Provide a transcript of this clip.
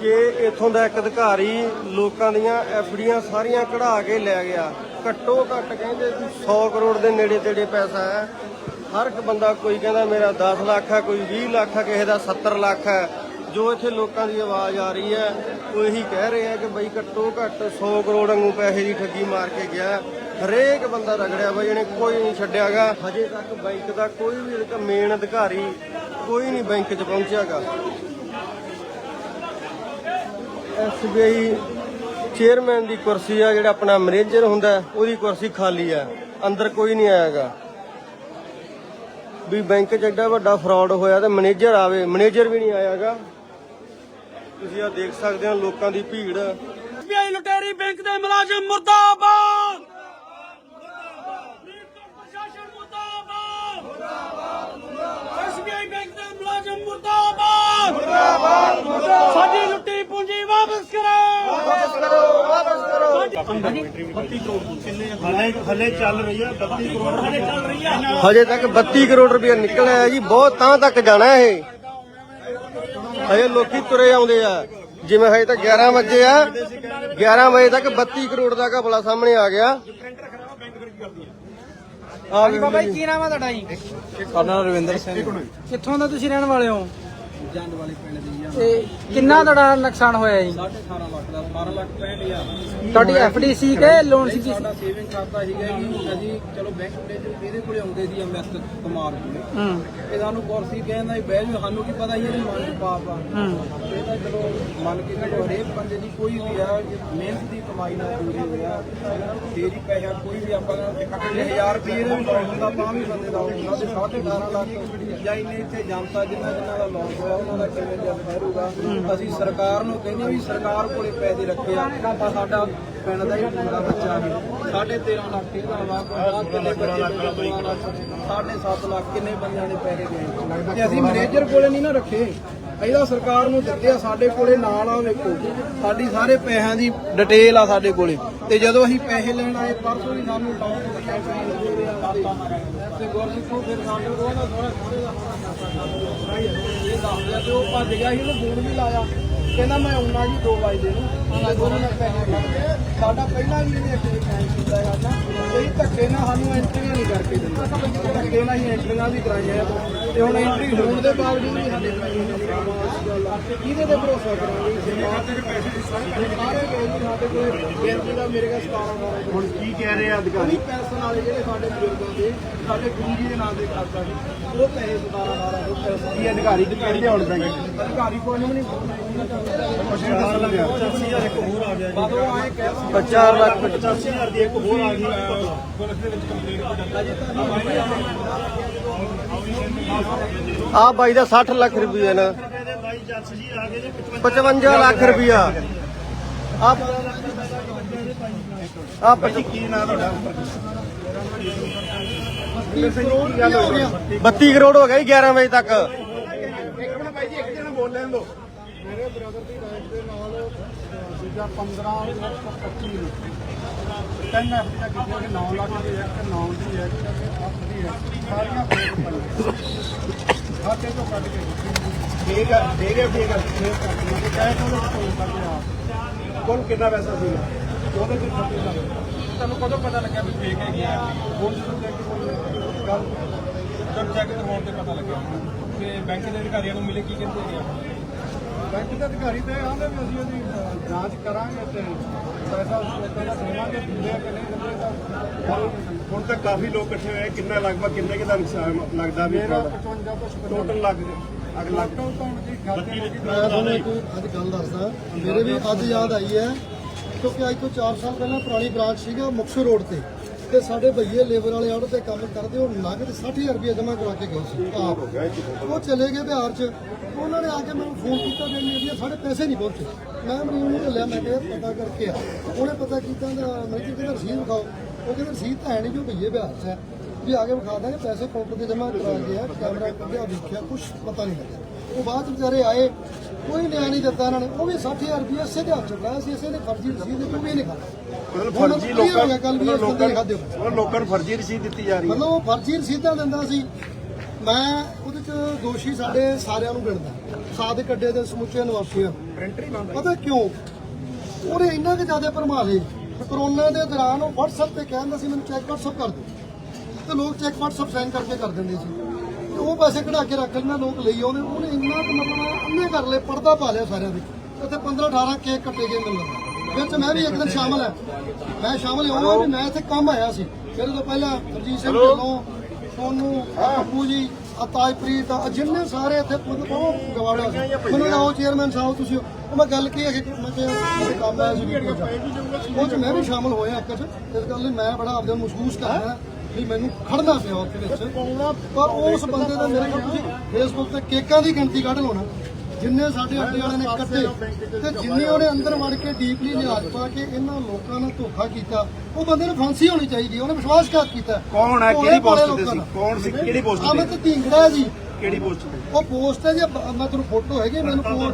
ਕਿ ਇਥੋਂ ਦਾ ਇੱਕ ਅਧਿਕਾਰੀ ਲੋਕਾਂ ਦੀਆਂ ਐਫਡੀਆਂ ਸਾਰੀਆਂ ਕਢਾ ਕੇ ਲੈ ਗਿਆ। ਘੱਟੋ ਘੱਟ ਕਹਿੰਦੇ ਵੀ 100 ਕਰੋੜ ਦੇ ਨੇੜੇ ਤੇੜੇ ਪੈਸਾ ਹੈ। ਹਰ ਇੱਕ ਬੰਦਾ ਕੋਈ ਕਹਿੰਦਾ ਮੇਰਾ 10 ਲੱਖ ਹੈ, ਕੋਈ 20 ਲੱਖ ਹੈ, ਕਿਸੇ ਦਾ 70 ਲੱਖ ਹੈ। ਜੋ ਇੱਥੇ ਲੋਕਾਂ ਦੀ ਆਵਾਜ਼ ਆ ਰਹੀ ਹੈ, ਉਹ ਇਹੀ ਕਹਿ ਰਹੇ ਆ ਕਿ ਬਈ ਘੱਟੋ ਘੱਟ 100 ਕਰੋੜ ਵਾਂਗੂ ਪੈਸੇ ਦੀ ਠੱਗੀ ਮਾਰ ਕੇ ਗਿਆ ਹਰੇਕ ਬੰਦਾ ਰਗੜਿਆ ਬਈ ਇਹਨੇ ਕੋਈ ਨਹੀਂ ਛੱਡਿਆਗਾ ਹਜੇ ਤੱਕ ਬੈਂਕ ਦਾ ਕੋਈ ਵੀ ਮੇਨ ਅਧਿਕਾਰੀ ਕੋਈ ਨਹੀਂ ਬੈਂਕ 'ਚ ਪਹੁੰਚਿਆਗਾ ਐਸਬੀਆਈ ਚੇਅਰਮੈਨ ਦੀ ਕੁਰਸੀ ਆ, ਜਿਹੜਾ ਆਪਣਾ ਮੈਨੇਜਰ ਹੁੰਦਾ, ਉਹਦੀ ਕੁਰਸੀ ਖਾਲੀ ਆ। ਅੰਦਰ ਕੋਈ ਨਹੀਂ ਆਇਆਗਾ। ਵੀ ਬੈਂਕ 'ਚ ਐਡਾ ਵੱਡਾ ਫਰਾਡ ਹੋਇਆ ਤੇ ਮੈਨੇਜਰ ਆਵੇ, ਮੈਨੇਜਰ ਵੀ ਨਹੀਂ ਆਇਆਗਾ। ਤੁਸੀਂ ਆ ਦੇਖ ਸਕਦੇ ਹੋ ਲੋਕਾਂ ਦੀ ਭੀੜ। ਐਸਬੀਆਈ ਲੁਟੇਰੀ ਬੈਂਕ ਦੇ ਮੁਲਾਜ਼ਮ ਮੁਰਦਾਬਾਦ ਪ੍ਰਸ਼ਾਸਨ ਮੁਰਦਾਬਾਦ ਐਸਬੀਆਈ ਬੈਂਕ ਦੇ ਮੁਲਾਜ਼ਮ ਮੁਰਦਾਬਾਦ ਮੁਰਦਾਬਾਦ ਸਾਡੀ ਲੁੱਟੀ ਪੂੰਜੀ ਵਾਪਸ ਕਰੋ ਵਾਪਸ ਕਰੋ ਵਾਪਸ ਕਰੋ ਹਲੇ ਹਲੇ ਚੱਲ ਰਹੀ ਹੈ 32 ਕਰੋੜ ਹਲੇ ਚੱਲ ਰਹੀ ਆ ਹਜੇ ਤੱਕ 32 ਕਰੋੜ ਰੁਪਏ ਨਿਕਲਿਆ ਹੈ ਜੀ ਬਹੁਤ ਤਾਂ ਤੱਕ ਜਾਣਾ ਇਹ। ਹਜੇ ਲੋਕੀ ਤੁਰੇ ਆਉਂਦੇ ਆ। ਜਿਵੇਂ ਹਜੇ ਤੱਕ 11 ਵਜੇ ਆ 11 ਵਜੇ ਤੱਕ 32 ਕਰੋੜ ਦਾ ਘਪਲਾ ਸਾਹਮਣੇ ਆ ਗਿਆ। ਆ ਗਈ ਬਾਬਾ ਜੀ ਕੀ ਨਾਮ ਹੈ ਤੁਹਾਡਾ ਜੀ? ਸਾਡਾ ਰਵਿੰਦਰ ਸਿੰਘ। ਕਿੱਥੋਂ ਦਾ ਤੁਸੀਂ ਰਹਿਣ ਵਾਲੇ ਹੋ? ਜੰਡ ਵਾਲੇ ਪਿੰਡ ਦੀ ਆ। ਤੇ ਕਿੰਨਾ ਤੁਹਾਡਾ ਨੁਕਸਾਨ ਹੋਇਆ ਜੀ? 18 ਲੱਖ ਦਾ 12 ਲੱਖ 65000 ਤੁਹਾਡੀ ਐਫਡੀ ਸੀ ਕਿ ਲੋਨ ਸੀ ਸਾਡਾ ਸੇਵਿੰਗ ਖਾਤਾ ਸੀਗਾ ਜੀ ਅਸੀਂ ਚਲੋ ਬੈਂਕ ਦੇ ਇਹਦੇ ਕੋਲੇ ਆਉਂਦੇ ਸੀ ਅਮਿਤ ਕੁਮਾਰ ਕੋਲੇ ਹੂੰ। ਇਹ ਸਾਨੂੰ ਕੁਰਸੀ ਕਹਿੰਦਾ ਸੀ ਬਹਿ ਜਾਓ ਸਾਨੂੰ ਕੀ ਪਤਾ ਸੀ ਇਹਦੇ ਮਨ ਚ ਪਾਪ ਆ। ਹੂੰ। ਇਹ ਤਾਂ ਚਲੋ ਮੰਨ ਕੇ ਚਲੋ ਹਰੇਕ ਬੰਦੇ ਦੀ ਕੋਈ ਵੀ ਆ ਮਿਹਨਤ ਦੀ ਕਮਾਈ ਨਾਲ ਜੁੜੇ ਹੋਇਆ ਤੇਰੀ ਪੈਸਾ ਕੋਈ ਵੀ ਆਪਾਂ ਜੇ 1000 ਰੁਪਏ ਦਾ ਹੁੰਦਾ ਤਾਂ ਵੀ ਬੰਦੇ ਦਾ ਹੁੰਦਾ ਤੇ 18 ਲੱਖ ਜਾਂ ਇੰਨੇ ਇੱਥੇ ਜਨਤਾ ਜਿਨ੍ਹਾਂ ਜਿਨ੍ਹਾਂ ਦਾ ਲੋਸ ਹੋਇਆ ਉਹਨਾਂ ਦਾ ਕਿਵੇਂ ਠਹਿਰੂਗਾ? ਅਸੀਂ ਸਰਕਾਰ ਨੂੰ ਕਹਿੰਦੇ ਵੀ ਸਰਕਾਰ ਕੋਲੇ ਪੈਸੇ ਰੱਖੇ ਆ ਆ ਸਾਡਾ ਪਿੰਡ ਦਾ ਹੀ ਮੁੰਡਾ ਬੱਚਾ ਵੀ। ਸਾਢੇ 13 ਲੱਖ ਇਹਦਾ ਵਾ ਕੋਈ ਕਿੰਨੇ ਬੱਚੇ ਸਾਢੇ 7 ਲੱਖ ਕਿੰਨੇ ਬੰਦਿਆਂ ਦੇ ਪੈਸੇ ਗਏ ਤੇ ਅਸੀਂ ਮੈਨੇਜਰ ਕੋਲੇ ਨਹੀਂ ਨਾ ਰੱਖੇ ਇਹਦਾ ਸਰਕਾਰ ਨੂੰ ਦਿੱਤੇ ਆ ਸਾਡੇ ਕੋਲੇ ਨਾਲ ਆ ਵੇਖੋ। ਸਾਡੀ ਸਾਰੇ ਪੈਸਿਆਂ ਦੀ ਡਿਟੇਲ ਆ ਸਾਡੇ ਕੋਲੇ। ਤੇ ਜਦੋਂ ਅਸੀਂ ਪੈਸੇ ਲੈਣ ਆਏ ਪਰਸੋਂ ਹੀ ਸਾਨੂੰ ਟੌਪ ਤੇ ਗੁਰਸਿੱਖੋਂ ਫਿਰ ਸਾਡੇ ਕੋਲ ਨਾ ਥੋੜਾ ਥੋੜੇ ਦਾ ਇਹ ਦੱਸ ਦਿਆ ਤੇ ਉਹ ਭੱਜ ਗਿਆ ਸੀ ਉਹਨੂੰ ਫੋਨ ਵੀ ਲਾਇਆ। ਕਹਿੰਦਾ ਮੈਂ ਆਉਣਾ ਜੀ 2 ਵਜੇ ਨੂੰ। ਸਾਡਾ ਪਹਿਲਾਂ ਵੀ ਇਹਨੇ ਇੱਕ ਟਾਈਮ ਕੀਤਾ ਹੈ ਨਾ ਕੋਈ ਧੱਕੇ ਨਾਲ ਸਾਨੂੰ ਐਂਟਰੀਆਂ ਨਹੀਂ ਕਰਕੇ ਦਿੰਦਾ। ਧੱਕੇ ਨਾਲ ਹੀ ਐਂਟਰੀਆਂ ਵੀ ਕਰਾਈਆਂ ਤੇ ਹੁਣ ਐਂਟਰੀ ਹੋਣ ਦੇ ਬਾਵਜੂਦ ਵੀ ਸਾਡੇ ਪੈਸੇ ਨਹੀਂ ਆਉਂਦੇ ਕਿਹਦੇ ਤੇ ਭਰੋਸਾ ਕਰਾਂਗੇ? ਸਾਡੇ ਦੇ ਪੈਸੇ ਸਾਰੇ ਗਏ ਜੀ ਸਾਡੇ ਕੋਲ ਬੇਨਤੀ ਦਾ ਮੇਰੇ ਕੋਲ 17 ਵਾਲਾ ਹੁਣ ਕੀ ਕਹਿ ਰਹੇ ਆ ਅਧਿਕਾਰੀ? ਪੈਸੇ ਵਾਲੇ ਜਿਹੜੇ ਸਾਡੇ ਬਜ਼ੁਰਗਾਂ ਦੇ ਸਾਡੇ ਗੁਰੂ ਜੀ ਦੇ ਨਾਮ ਦੇ ਖਾਤਾ ਸੀ ਉਹ ਪੈਸੇ 17 ਵਾਲਾ ਉਹ ਪੈਸੇ ਕੀ ਅਧਿਕਾਰੀ ਤੇ ਹੁਣ ਬੈਂਕ ਅਧਿਕਾਰੀ ਕੋਈ ਨਹੀਂ ਇੱਕ ਹੋਰ ਆ ਗਿਆ 4 ਲੱਖ 85000 ਦੀ ਇੱਕ ਹੋਰ ਆ ਗਈ। ਪੁਲਿਸ ਦੇ ਵਿੱਚ ਕੰਪਲੇਂਟ ਆ ਬਾਈ ਦਾ 60 ਲੱਖ ਰੁਪਏ ਨਾ। ਦੇ ਬਾਈ ਜੱਜ ਜੀ ਆ ਗਏ ਜੀ 55 ਲੱਖ ਰੁਪਇਆ ਆ ਆ ਕੀ ਨਾਮ ਤੁਹਾਡਾ? 32 ਕਰੋੜ ਹੋ ਗਿਆ ਜੀ 11 ਵਜੇ ਤੱਕ। ਇੱਕ ਮਿੰਟ ਬਾਈ ਜੀ ਇੱਕ ਜਣਾ ਬੋਲ ਲੈਣ ਦੋ ਮੇਰੇ ਬ੍ਰਦਰ ਦੀ ਵਾਈਫ ਦੇ ਨਾਲ ਦੂਜਾ 15 25 ਨੂੰ। ਤਿੰਨ ਐਫਡੀਆਂ ਕੀਤੀਆਂ ਕਿ 9 ਲੱਖ ਦੀ ਇੱਕ 9 ਦੀ ਹੈ ਕਿ 8 ਦੀ ਹੈ ਸਾਰੀਆਂ ਫੇਕ ਪਈਆਂ। ਖਾਤੇ ਤੋਂ ਕੱਢ ਕੇ ਠੀਕ ਹੈ ਠੀਕ ਹੈ ਠੀਕ ਹੈ ਫੇਕ ਕਰਦੀਆਂ ਕੈਸ਼ ਉਹਦੇ ਚ ਕੋਈ ਕਰਦੇ ਆ ਕੋਲ ਕਿੰਨਾ ਪੈਸਾ ਸੀ ਉਹਦੇ ਚ 36 ਲੱਖ। ਤੁਹਾਨੂੰ ਕਦੋਂ ਪਤਾ ਲੱਗਿਆ ਵੀ ਫੇਕ ਹੈਗੀ ਆ? ਹੁਣ ਜਦੋਂ ਚੈੱਕ ਗੱਲ ਜਦ ਚੈੱਕ ਕਰਵਾਉਣ ਤੇ ਪਤਾ ਲੱਗਿਆ। ਤੇ ਬੈਂਕ ਦੇ ਅਧਿਕਾਰੀਆਂ ਨੂੰ ਮਿਲੇ ਕੀ ਕਹਿੰਦੇ ਨੇ ਬੈਂਕ ਦੇ ਅਧਿਕਾਰੀ ਤੇ ਆਂਦੇ ਵੀ ਅਸੀਂ ਉਹਦੀ ਜਾਂਚ ਕਰਾਂਗੇ ਤੇ ਪੈਸਾ ਉਸ ਦਾ ਦੇਵਾਂਗੇ ਦਿੰਦੇ ਆ ਕਿ ਨਹੀਂ ਦਿੰਦੇ ਤਾਂ ਹੁਣ ਤੱਕ ਕਾਫੀ ਲੋਕ ਇਕੱਠੇ ਹੋਏ ਕਿੰਨਾ ਲਗਭਗ ਕਿੰਨੇ ਕੁ ਦਾ ਨੁਕਸਾਨ ਲੱਗਦਾ ਵੀ ਮੇਰਾ 55 ਤੋਂ 56 ਟੋਟਲ ਲੱਗ ਅਗ ਲੱਗ ਤੋਂ ਤਾਂ ਜੀ ਖਾਤੇ ਵਿੱਚ ਮੈਂ ਤੁਹਾਨੂੰ ਇੱਕ ਅੱਜ ਗੱਲ ਦੱਸਦਾ ਮੇਰੇ ਵੀ ਅੱਜ ਯਾਦ ਆਈ ਹੈ ਕਿਉਂਕਿ ਅੱਜ ਤੋਂ 4 ਸਾਲ ਪਹਿਲਾਂ ਪੁਰਾਣੀ ਬ੍ਰਾਂਚ ਸੀਗਾ ਮੁਕਸਰ ਰੋਡ ਤੇ। ਤੇ ਸਾਡੇ ਭਈਏ ਲੇਬਰ ਵਾਲੇ ਆੜ ਤੇ ਕੰਮ ਕਰਦੇ, ਉਹ ਨਗਦ 60000 ਰੁਪਏ ਜਮ੍ਹਾਂ ਕਰਾ ਕੇ ਗਏ ਸੀ। ਆਪ। ਉਹ ਚਲੇ ਗਏ ਬਿਹਾਰ ਚ। ਉਹਨਾਂ ਨੇ ਆ ਕੇ ਮੈਨੂੰ ਫੋਨ ਕੀਤਾ, ਵੀ ਮੇਰੀ ਸਾਡੇ ਪੈਸੇ ਨਹੀਂ ਪਹੁੰਚੇ। ਮੈਂ ਮਰੀਜ਼ ਨੂੰ ਲਿਆ ਮੈਂ ਕਿਹਾ ਪਤਾ ਕਰਕੇ ਆ। ਉਹਨੇ ਪਤਾ ਕੀਤਾ ਤਾਂ ਮੈਂ ਕਿਹਾ ਰਸੀਦ ਵਿਖਾਓ। ਉਹ ਕਹਿੰਦਾ, ਰਸੀਦ ਤਾਂ ਹੈ ਨਹੀਂ ਜੋ ਭਈਏ ਬਿਹਾਰ ਚ ਹੈ। ਵੀ ਆ ਕੇ ਵਿਖਾ ਦਾਂਗੇ, ਪੈਸੇ ਕਾਊਂਟਰ ਤੇ ਜਮ੍ਹਾਂ ਕਰਾ ਕੇ ਆ ਕੈਮਰਾ ਕੱਢਿਆ ਦੇਖਿਆ ਕੁਝ ਪਤਾ ਨਹੀਂ ਲੱਗਿਆ। ਉਹ ਬਾਅਦ ਵਿਚਾਰੇ ਆਏ ਕੋਈ ਨਿਆਂ ਨਹੀਂ ਦਿੱਤਾ ਇਹਨਾਂ ਨੇ। ਉਹ ਵੀ 60000 ਰੁਪਏ ਇਸੇ ਦੇ ਹੱਥ ਚ ਫੜਾਇਆ ਸੀ ਇਸੇ ਨੇ ਫਰਜ਼ੀ ਰਸੀਦ ਦਿੱਤੀ ਵੀ ਨਹੀਂ ਖਾਦਾ ਫਰਜ਼ੀ ਲੋਕਾਂ ਬੰਦੇ ਨੇ ਲੋਕਾਂ ਨੂੰ ਫਰਜ਼ੀ ਰਸੀਦ ਦਿੱਤੀ ਜਾ ਰਹੀ ਹੈ। ਮਤਲਬ ਉਹ ਫਰਜ਼ੀ ਰਸੀਦਾਂ ਦਿੰਦਾ ਸੀ। ਮੈਂ ਉਹਦੇ ਚ ਦੋਸ਼ੀ ਸਾਡੇ ਸਾਰਿਆਂ ਨੂੰ ਗਿਣਦਾ। ਸਾਦਿਕ ਅੱਡੇ ਦੇ ਸਮੁੱਚੇ ਨਿਵਾਸੀਆਂ ਪਤਾ ਕਿਉਂ? ਉਹਨੇ ਇੰਨਾ ਕਿ ਜ਼ਿਆਦਾ ਭਰਮਾ ਲਏ ਕਰੋਨਾ ਦੇ ਦੌਰਾਨ ਉਹ WhatsApp ਤੇ ਕਹਿੰਦਾ ਸੀ ਮੈਨੂੰ ਚੈੱਕ WhatsApp ਕਰ ਦਿਓ। ਤੇ ਲੋਕ ਚੈੱਕ WhatsApp ਸਾਈਨ ਕਰਕੇ ਕਰ ਦਿੰਦੇ ਸੀ। ਤੇ ਉਹ ਪੈਸੇ ਕਢਾ ਕੇ ਰੱਖ ਲੈਣਾ ਲੋਕ ਲਈ ਆਉਂਦੇ। ਉਹਨੇ ਇੰਨਾ ਕੁ ਮਤਲਬ ਅੰਨੇ ਕਰ ਲਏ ਪਰਦਾ ਪਾ ਲਿਆ ਸਾਰਿਆਂ ਦੇ। ਉੱਥੇ 15 18 ਕੇਕ ਕੱਟੇ ਗਏ ਮੈਨੂੰ ਵਿੱਚ ਮੈਂ ਵੀ ਇੱਕ ਦਿਨ ਸ਼ਾਮਲ ਹੈ ਮੈਂ ਸ਼ਾਮਲ ਹੋਇਆ ਵੀ ਮੈਂ ਇੱਥੇ ਕੰਮ ਆਇਆ ਸੀ। ਮੇਰੇ ਤੋਂ ਪਹਿਲਾਂ ਹਰਜੀਤ ਸਿੰਘ ਢਿੱਲੋਂ ਸੋਨੂ ਪੱਪੂ ਜੀ ਆ ਤਾਜਪ੍ਰੀਤ ਆ ਜਿੰਨੇ ਸਾਰੇ ਇੱਥੇ ਪੁੱਤ ਬਹੁਤ ਗਵਾੜਾ ਸੀ। ਮੈਨੂੰ ਆਓ ਚੇਅਰਮੈਨ ਸਾਹਿਬ ਤੁਸੀਂ ਉਹ ਮੈਂ ਗੱਲ ਕੀ ਹੈ ਮੈਂ ਤੇ ਕੰਮ ਆਇਆ ਸੀ। ਉਹ ਚ ਮੈਂ ਵੀ ਸ਼ਾਮਲ ਹੋਇਆ ਇੱਕ ਚ। ਇਸ ਗੱਲ ਲਈ ਮੈਂ ਬੜਾ ਆਪਦੇ ਨੂੰ ਮਹਿਸੂਸ ਕਰਦਾ। ਵੀ ਮੈਨੂੰ ਖੜਨਾ ਪਿਆ ਉਹਦੇ ਵਿੱਚ। ਪਰ ਉਸ ਬੰਦੇ ਦਾ ਮੇਰੇ ਕੋਲ ਤੁਸੀਂ ਫੇਸਬੁੱਕ ਤੇ ਕੇਕਾਂ ਦੀ ਗਿਣਤੀ ਕੱਢ ਲਓ ਨਾ। ਜਿੰਨੇ ਸਾਡੇ ਅੱਡੇ ਵਾਲੇ ਨੇ ਕੱਟੇ ਤੇ ਜਿੰਨੇ ਉਹਨੇ ਅੰਦਰ ਵੜ ਕੇ ਡੀਪਲੀ ਲਿਆਜ ਪਾ ਕੇ ਇਹਨਾਂ ਲੋਕਾਂ ਨਾਲ ਧੋਖਾ ਕੀਤਾ ਉਹ ਬੰਦੇ ਨੂੰ ਫਾਂਸੀ ਹੋਣੀ ਚਾਹੀਦੀ। ਉਹਨੇ ਵਿਸ਼ਵਾਸਘਾਤ ਕੀਤਾ। ਕੌਣ ਹੈ? ਕਿਹੜੀ ਪੋਸਟ ਤੇ ਸੀ। ਕੌਣ ਸੀ? ਕਿਹੜੀ ਪੋਸਟ ਅਮਿਤ ਤੇ ਢੀਂਗੜਾ ਜੀ। ਕਿਹੜੀ ਪੋਸਟ ਤੇ? ਉਹ ਪੋਸਟ ਹੈ ਜੀ ਮੈਂ ਤੁਹਾਨੂੰ ਫੋਟੋ ਹੈਗੀ ਮੈਨੂੰ